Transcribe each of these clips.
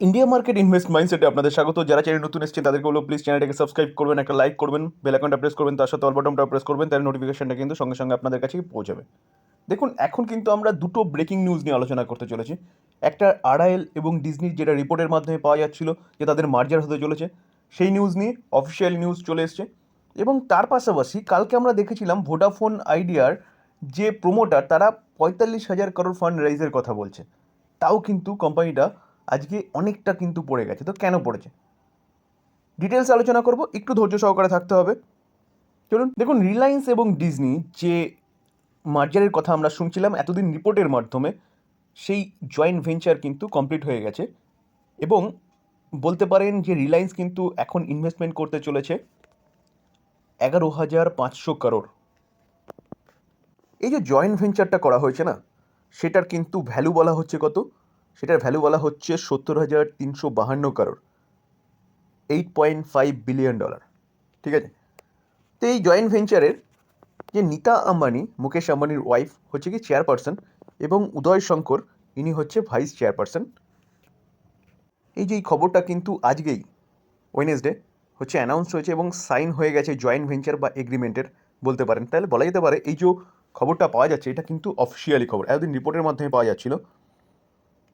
India market invest মাইন্ডসেটে আপনাদের স্বাগত। যারা চ্যানেল নতুন এসেছেন, তাদেরকে বলব প্লিজ চ্যানেলটাকে সাবস্ক্রাইব করবেন, একটা লাইক করবেন বেল আইকনটা প্রেস করবেন, তার সাথে অল বাটনটা প্রেস করবেন তার নোটিফিকেশনটা কিন্তু সঙ্গে সঙ্গে আপনাদের কাছে পৌঁছাবে। দেখুন, এখন কিন্তু আমরা দুটো ব্রেকিং নিউজ নিয়ে আলোচনা করতে চলেছি। একটা আরআইএল এবং ডিজনির যেটা রিপোর্টের মাধ্যমে পাওয়া যাচ্ছিল, যে তাদের মার্জার হতে চলেছে, সেই নিউজ নিয়ে অফিসিয়াল নিউজ চলে এসছে। এবং তার পাশাপাশি কালকে আমরা দেখেছিলাম ভোডাফোন আইডিয়ার যে প্রোমোটার তারা পঁয়তাল্লিশ হাজার করোড় ফান্ড রাইজের কথা বলছে। তাও কিন্তু কোম্পানিটা আজকে অনেকটা কিন্তু পড়ে গেছে। তো কেন পড়েছে? ডিটেলস আলোচনা করব, একটু ধৈর্য সহকারে থাকতে হবে। চলুন, দেখুন রিলায়েন্স এবং ডিজনি যে মার্জারের কথা আমরা শুনছিলাম এতদিন রিপোর্টের মাধ্যমে, সেই জয়েন্ট ভেঞ্চার কিন্তু কমপ্লিট হয়ে গেছে। এবং বলতে পারেন যে রিলায়েন্স কিন্তু এখন ইনভেস্টমেন্ট করতে চলেছে এগারো হাজার পাঁচশো করোড় এই যে জয়েন্ট ভেঞ্চারটা করা হয়েছে না, সেটার কিন্তু ভ্যালু বলা হচ্ছে কত? সেটার ভ্যালু বলা হচ্ছে সত্তর হাজার তিনশো বাহান্ন crore eight point five billion dollar ঠিক আছে? তো এই জয়েন্ট ভেঞ্চারের যে নিতা আম্বানি, মুকেশ আম্বানির ওয়াইফ হচ্ছে কি চেয়ারপারসন এবং উদয় শঙ্কর, ইনি হচ্ছে ভাইস চেয়ারপারসন এই যে এই খবরটা কিন্তু আজকেই ওয়েনেসডে হচ্ছে অ্যানাউন্স হয়েছে এবং সাইন হয়ে গেছে জয়েন্ট ভেঞ্চার বা এগ্রিমেন্টের বলতে পারেন। তাহলে বলা যেতে পারে এই যে খবরটা পাওয়া যাচ্ছে, এটা কিন্তু অফিসিয়ালি খবর, এতদিন রিপোর্টের মাধ্যমে পাওয়া যাচ্ছিল।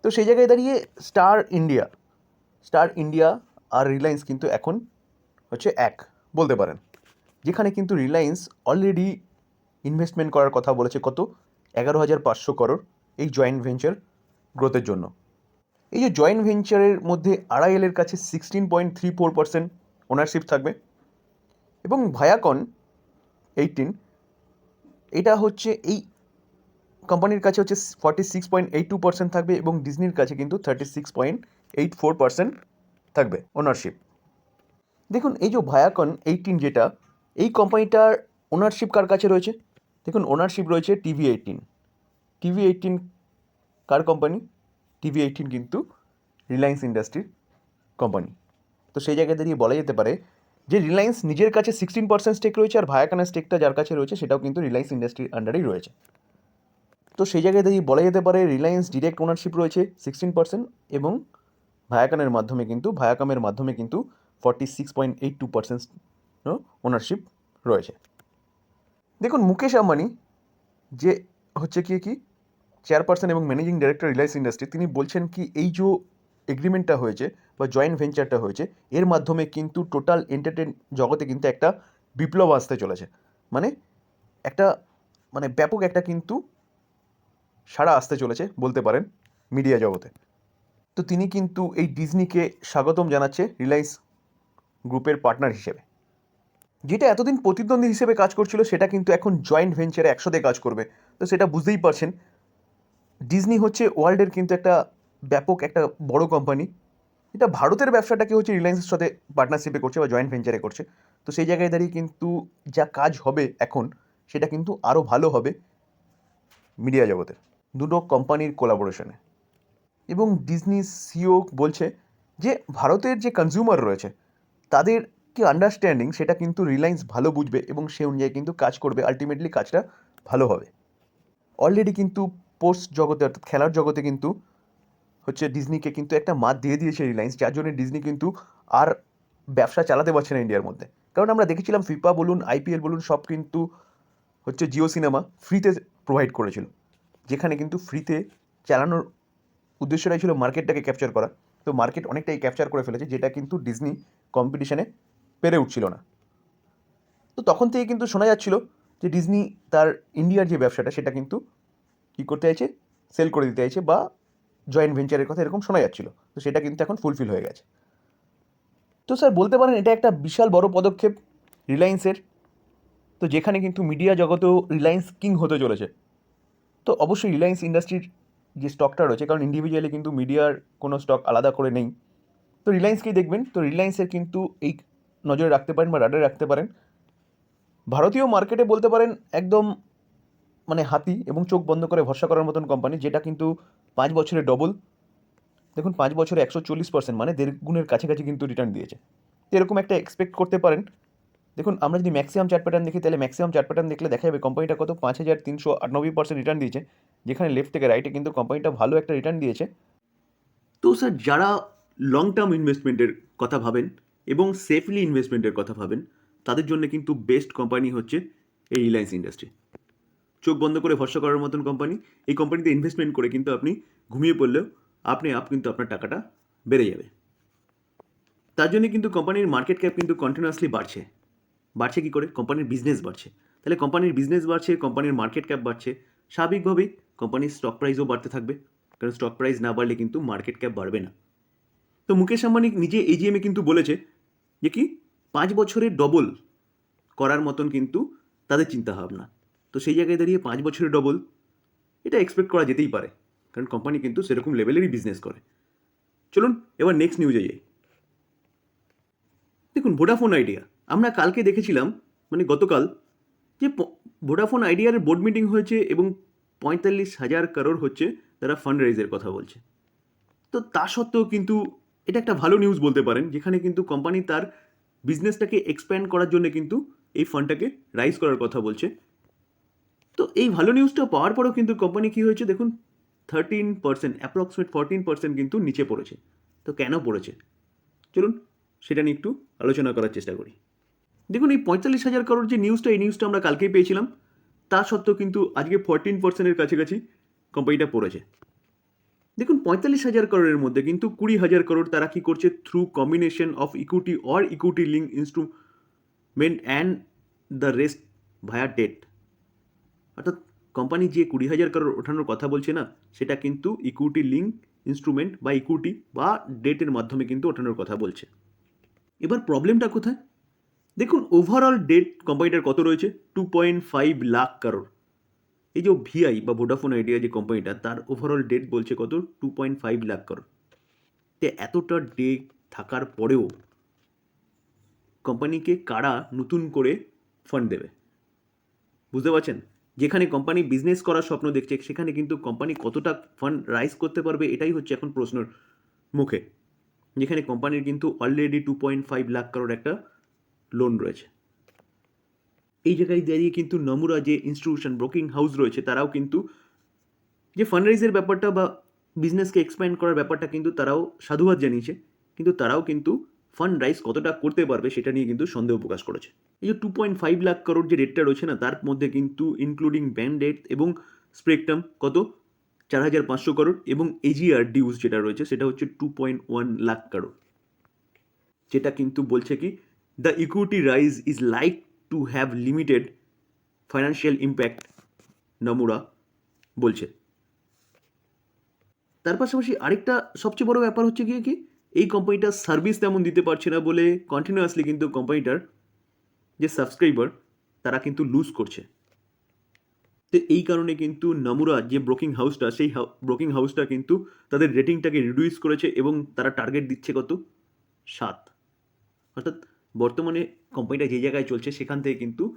তো সেই জায়গায় দাঁড়িয়ে স্টার ইন্ডিয়া স্টার ইন্ডিয়া আর রিলায়েন্স কিন্তু এখন হচ্ছে এক বলতে পারেন। যেখানে কিন্তু রিলায়েন্স অলরেডি ইনভেস্টমেন্ট করার কথা বলেছে কত? এগারো হাজার পাঁচশো করোড় এই জয়েন্ট ভেঞ্চার গ্রোথের জন্য। এই যে জয়েন্ট ভেঞ্চারের মধ্যে আড়াইএলের কাছে sixteen point three four percent ownership থাকবে এবং ভায়াকন এইটিন এটা হচ্ছে এই কোম্পানির কাছে হচ্ছে forty six point eight two percent থাকবে এবং ডিজনির কাছে কিন্তু thirty six point eight four percent থাকবে ওনারশিপ দেখুন, এই যে ভায়াকন এইটিন যেটা, এই কোম্পানিটার ওনারশিপ কার কাছে রয়েছে? দেখুন ওনারশিপ রয়েছে টিভি এইটিন টিভি এইটিন কার কোম্পানি? টিভি এইটিন কিন্তু রিলায়েন্স ইন্ডাস্ট্রির কোম্পানি। তো সেই জায়গায় দাঁড়িয়ে বলা যেতে পারে যে রিলায়েন্স নিজের কাছে সিক্সটিন পার্সেন্ট স্টেক রয়েছে আর ভায়াকানের স্টেকটা যার কাছে রয়েছে সেটাও কিন্তু রিলায়েন্স ইন্ডাস্ট্রির আন্ডারেই রয়েছে। তো সেই জায়গায় দাঁড়িয়ে বলা যেতে পারে রিলায়েন্স ডিরেক্ট ওনারশিপ রয়েছে সিক্সটিন পার্সেন্ট এবং ভায়াকানের মাধ্যমে কিন্তু ভায়াকামের মাধ্যমে কিন্তু forty six point eight two percent ownership রয়েছে। দেখুন মুকেশ আম্বানি যে হচ্ছে কি কি চেয়ারপারসন এবং ম্যানেজিং ডাইরেক্টর রিলায়েন্স ইন্ডাস্ট্রি তিনি বলছেন কি এই যে এগ্রিমেন্টটা হয়েছে বা জয়েন্ট ভেঞ্চারটা হয়েছে, এর মাধ্যমে কিন্তু টোটাল এন্টারটেন জগতে কিন্তু একটা বিপ্লব আসতে চলেছে। মানে একটা মানে ব্যাপক একটা কিন্তু সাড়া আসতে চলেছে, বলতে পারেন, মিডিয়া জগতে। তো তিনি কিন্তু এই ডিজনিকে স্বাগতম জানাচ্ছে রিলায়েন্স গ্রুপের পার্টনার হিসেবে। যেটা এতদিন প্রতিদ্বন্দ্বী হিসেবে কাজ করছিল, সেটা কিন্তু এখন জয়েন্ট ভেঞ্চারে একসাথে কাজ করবে। তো সেটা বুঝতেই পারছেন। ডিজনি হচ্ছে ওয়ার্ল্ডের কিন্তু একটা ব্যাপক, একটা বড় কোম্পানি। এটা ভারতের ব্যবসাটাকে হচ্ছে রিলায়েন্সের সাথে পার্টনারশিপে করছে বা জয়েন্ট ভেঞ্চারে করছে। তো সেই জায়গায় দাঁড়িয়ে কিন্তু যা কাজ হবে এখন, সেটা কিন্তু আরও ভালো হবে মিডিয়া জগতে দুটো কোম্পানির কোলাবোরেশনে এবং ডিজনি সিও বলছে যে, ভারতের যে কনজিউমার রয়েছে, তাদের কি আন্ডারস্ট্যান্ডিং সেটা কিন্তু রিলায়েন্স ভালো বুঝবে এবং সে অনুযায়ী কিন্তু কাজ করবে আলটিমেটলি কাজটা ভালো হবে। অলরেডি কিন্তু স্পোর্টস জগতে অর্থাৎ খেলার জগতে কিন্তু হচ্ছে ডিজনিকে কিন্তু একটা মাত দিয়ে দিয়েছে রিলায়েন্স যার জন্য ডিজনি কিন্তু আর ব্যবসা চালাতে পারছে না ইন্ডিয়ার মধ্যে। কারণ আমরা দেখেছিলাম ফিফা বলুন আইপিএল বলুন, সব কিন্তু হচ্ছে জিও সিনেমা ফ্রিতে প্রোভাইড করেছিল। যেখানে কিন্তু ফ্রিতে চালানোর উদ্দেশ্যটাই ছিল মার্কেটটাকে ক্যাপচার করা। তো মার্কেট অনেকটাই ক্যাপচার করে ফেলেছে, যেটা কিন্তু ডিজনি কম্পিটিশনে পেরে উঠছিল না। তো তখন থেকে কিন্তু শোনা যাচ্ছিল যে ডিজনি তার ইন্ডিয়ার যে ব্যবসাটা, সেটা কিন্তু কী করতে চাইছে? সেল করে দিতে চাইছে বা জয়েন্ট ভেঞ্চারের কথা এরকম শোনা যাচ্ছিল। তো সেটা কিন্তু এখন ফুলফিল হয়ে গেছে। তো স্যার বলতে পারেন এটা একটা বিশাল বড় পদক্ষেপ রিলায়েন্সের তো যেখানে কিন্তু মিডিয়া জগতেও রিলায়েন্স কিং হতে চলেছে। তো অবশ্যই রিলায়েন্স ইন্ডাস্ট্রির যে স্টকটা রয়েছে, কারণ ইন্ডিভিজুয়ালি কিন্তু মিডিয়ার কোনো স্টক আলাদা করে নেই। তো রিলায়েন্সকেই দেখবেন? তো রিলায়েন্সের কিন্তু এই নজরে রাখতে পারেন বা রাডারে রাখতে পারেন। ভারতীয় মার্কেটে বলতে পারেন একদম মানে হাতি এবং চোখ বন্ধ করে ভরসা করার মতন কোম্পানি যেটা কিন্তু পাঁচ বছরে ডবল দেখুন, পাঁচ বছরে একশো চল্লিশ পার্সেন্ট মানে দেড় গুণের কাছাকাছি কিন্তু রিটার্ন দিয়েছে। এরকম একটা এক্সপেক্ট করতে পারেন। দেখুন, আমরা যদি ম্যাক্সিমাম চার্ট প্যাটার্ন দেখি, তাহলে ম্যাক্সিমাম চার্ট প্যাটার্ন দেখলে দেখা যাবে কোম্পানিটা কত? পাঁচ হাজার তিনশো আটানব্বই পার্সেন্ট রিটার্ন দিয়েছে, যেখানে লেফট থেকে রাইটে কিন্তু কোম্পানিটা ভালো একটা রিটার্ন দিয়েছে। তো স্যার যারা লং টার্ম ইনভেস্টমেন্টের কথা ভাবেন এবং সেফলি ইনভেস্টমেন্টের কথা ভাবেন, তাদের জন্য কিন্তু বেস্ট কোম্পানি হচ্ছে এই রিলায়েন্স ইন্ডাস্ট্রি চোখ বন্ধ করে ভরসা করার মতন কোম্পানি এই কোম্পানিতে ইনভেস্টমেন্ট করে কিন্তু আপনি ঘুমিয়ে পড়লেও আপনি আপ কিন্তু আপনার টাকাটা বেড়ে যাবে। তার জন্য কিন্তু কোম্পানির মার্কেট ক্যাপ কিন্তু কন্টিনিউয়াসলি বাড়ছে। বাড়ছে কী করে? কোম্পানির বিজনেস বাড়ছে। তাহলে কোম্পানির বিজনেস বাড়ছে, কোম্পানির মার্কেট ক্যাপ বাড়ছে। স্বাভাবিকভাবেই কোম্পানির স্টক প্রাইসও বাড়তে থাকবে। কারণ স্টক প্রাইস না বাড়লে কিন্তু মার্কেট ক্যাপ বাড়বে না। তো মুকেশ আম্বানি নিজে এজিএমে কিন্তু বলেছে যে কি, পাঁচ বছরের ডবল করার মতন কিন্তু তাদের চিন্তাভাবনা। তো সেই জায়গায় দাঁড়িয়ে পাঁচ বছরের ডবল এটা এক্সপেক্ট করা যেতেই পারে। কারণ কোম্পানি কিন্তু সেরকম লেভেলেরই বিজনেস করে। চলুন, এবার নেক্সট নিউজে যাই। দেখুন ভোডাফোন আইডিয়া আমরা কালকে দেখেছিলাম মানে গতকাল, যে ভোডাফোন আইডিয়ার বোর্ড মিটিং হয়েছে এবং পঁয়তাল্লিশ হাজার কারোর হচ্ছে তারা ফান্ড রাইজের কথা বলছে। তো তা সত্ত্বেও কিন্তু এটা একটা ভালো নিউজ বলতে পারেন, যেখানে কিন্তু কোম্পানি তার বিজনেসটাকে এক্সপ্যান্ড করার জন্য কিন্তু এই ফান্ডটাকে রাইজ করার কথা বলছে। তো এই ভালো নিউজটা পাওয়ার পরেও কিন্তু কোম্পানি কী হয়েছে দেখুন thirteen percent approximate fourteen percent কিন্তু নিচে পড়েছে। তো কেন পড়েছে? চলুন সেটা নিয়ে একটু আলোচনা করার চেষ্টা করি। দেখুন, এই পঁয়তাল্লিশ হাজার করোড় যে নিউজটা এই নিউজটা আমরা কালকেই পেয়েছিলাম, তা সত্ত্বেও কিন্তু আজকে ফোরটিন পার্সেন্টের কাছাকাছি কোম্পানিটা পড়েছে। দেখুন, পঁয়তাল্লিশ হাজার করোড়ের মধ্যে কিন্তু কুড়ি হাজার করোড় তারা কি করছে through combination of equity or equity link instrument and the rest via debt অর্থাৎ কোম্পানি যে কুড়ি হাজার করোড় ওঠানোর কথা বলছে না, সেটা কিন্তু ইকুইটি লিঙ্ক ইনস্ট্রুমেন্ট বা ইকুইটি বা ডেটের মাধ্যমে কিন্তু ওঠানোর কথা বলছে। এবার প্রবলেমটা কোথায়? দেখুন ওভারঅল ডেট কোম্পানিটার কত রয়েছে? টু পয়েন্ট ফাইভ লাখ কারোর এই যে ভিআই বা ভোডাফোন আইডিয়া যে কোম্পানিটা তার ওভারঅল ডেট বলছে কত? টু পয়েন্ট ফাইভ লাখ কারোর তো এতটা ডেট থাকার পরেও কোম্পানিকে কারা নতুন করে ফান্ড দেবে? বুঝতে পারছেন? যেখানে কোম্পানি বিজনেস করার স্বপ্ন দেখছে, সেখানে কিন্তু কোম্পানি কতটা ফান্ড রাইজ করতে পারবে, এটাই হচ্ছে এখন প্রশ্নের মুখে। যেখানে কোম্পানির কিন্তু already two point five lakh crore একটা লোন রয়েছে। এই জায়গায় দাঁড়িয়ে কিন্তু নমুরা যে ইনস্টিটিউশন ব্রোকিং হাউস রয়েছে, তারাও কিন্তু যে ফান্ডরাইজের ব্যাপারটা বা বিজনেসকে এক্সপ্যান্ড করার ব্যাপারটা কিন্তু তারাও সাধুবাদ জানিয়েছে। কিন্তু তারাও কিন্তু ফান্ড রাইজ কতটা করতে পারবে সেটা নিয়ে কিন্তু সন্দেহ প্রকাশ করেছে। এই যে two point five lakh crore যে রেটটা রয়েছে না, তার মধ্যে কিন্তু ইনক্লুডিং ব্যান্ড রেট এবং স্প্রেকটাম কত? চার হাজার পাঁচশো করোড় এবং এজিআর ডিউজ যেটা রয়েছে, সেটা হচ্ছে two point one lakh crore যেটা কিন্তু বলছে কি the equity raise is like to have limited financial impact Nomura বলছে। তার পাশাপাশি আরেকটা সবচেয়ে বড় ব্যাপার হচ্ছে গিয়ে কি, এই কোম্পানিটা সার্ভিস তেমন দিতে পারছে না বলে কন্টিনিউয়াসলি কিন্তু কোম্পানিটার যে সাবস্ক্রাইবার তারা কিন্তু লুজ করছে। তো এই কারণে কিন্তু নমুরা যে ব্রোকিং হাউসটা সেই ব্রোকিং হাউসটা কিন্তু তাদের রেটিংটাকে রিডিউস করেছে এবং তারা টার্গেট দিচ্ছে কত? সাত। অর্থাৎ বর্তমানে কোম্পানিটা যে জায়গায় চলছে, সেখান থেকে কিন্তু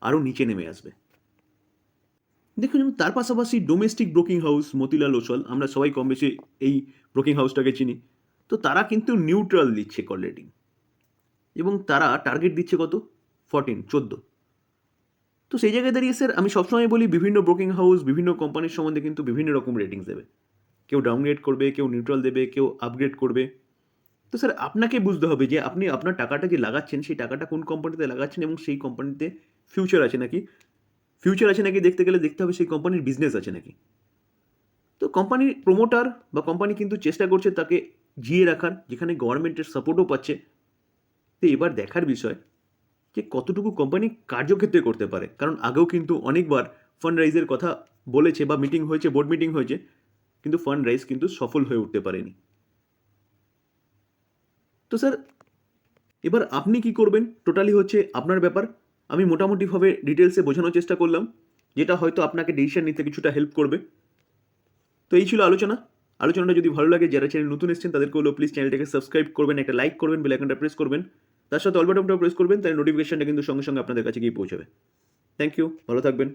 আরও নিচে নেমে আসবে। দেখুন তার পাশাপাশি domestic broking house Motilal Oswal, আমরা সবাই কম বেশি এই ব্রোকিং হাউসটাকে চিনি। তো তারা কিন্তু নিউট্রাল দিচ্ছে কল রেটিং এবং তারা টার্গেট দিচ্ছে কত? ফরটিন চোদ্দ। তো সেই জায়গায় দাঁড়িয়ে স্যার আমি সবসময় বলি, বিভিন্ন ব্রোকিং হাউস বিভিন্ন কোম্পানির সম্বন্ধে কিন্তু বিভিন্ন রকম রেটিংস দেবে। কেউ ডাউনগ্রেড করবে, কেউ নিউট্রাল দেবে, কেউ আপগ্রেড করবে। তো স্যার আপনাকে বুঝতে হবে যে আপনি আপনার টাকাটা যে লাগাচ্ছেন, সেই টাকাটা কোন কোম্পানিতে লাগাচ্ছেন এবং সেই কোম্পানিতে ফিউচার আছে নাকি? ফিউচার আছে নাকি দেখতে গেলে দেখতে হবে সেই কোম্পানির বিজনেস আছে নাকি? তো কোম্পানির প্রোমোটার বা কোম্পানি কিন্তু চেষ্টা করছে তাকে জিয়ে রাখার, যেখানে গভর্নমেন্টের সাপোর্টও পাচ্ছে। তো এবার দেখার বিষয় যে কতটুকু কোম্পানি কার্যক্ষেত্রে করতে পারে। কারণ আগেও কিন্তু অনেকবার ফান্ড রাইজের কথা বলেছে বা মিটিং হয়েছে বোর্ড মিটিং হয়েছে, কিন্তু ফান্ড রাইজ কিন্তু সফল হয়ে উঠতে পারেনি। তো স্যার, এবার আপনি কি করবেন? টোটালি হচ্ছে আপনার ব্যাপার। আমি মোটামুটিভাবে ডিটেলসে বোঝানোর চেষ্টা করলাম, যেটা হয়তো আপনাকে ডিসিশন নিতে কিছুটা হেল্প করবে। তো এই ছিল আলোচনা। আলোচনাটা যদি ভালো লাগে, যারা চ্যানেল নতুন এসেছেন তাদেরকে হলো প্লিজ চ্যানেলটাকে সাবস্ক্রাইব করবেন, একটা লাইক করবেন বেল আইকনটা প্রেস করবেন। তার সাথে অল বাটনটা প্রেস করবেন, তাহলে নোটিফিকেশনটা কিন্তু সঙ্গে সঙ্গে আপনাদের কাছে গিয়ে পৌঁছাবে। থ্যাংক ইউ ভালো থাকবেন।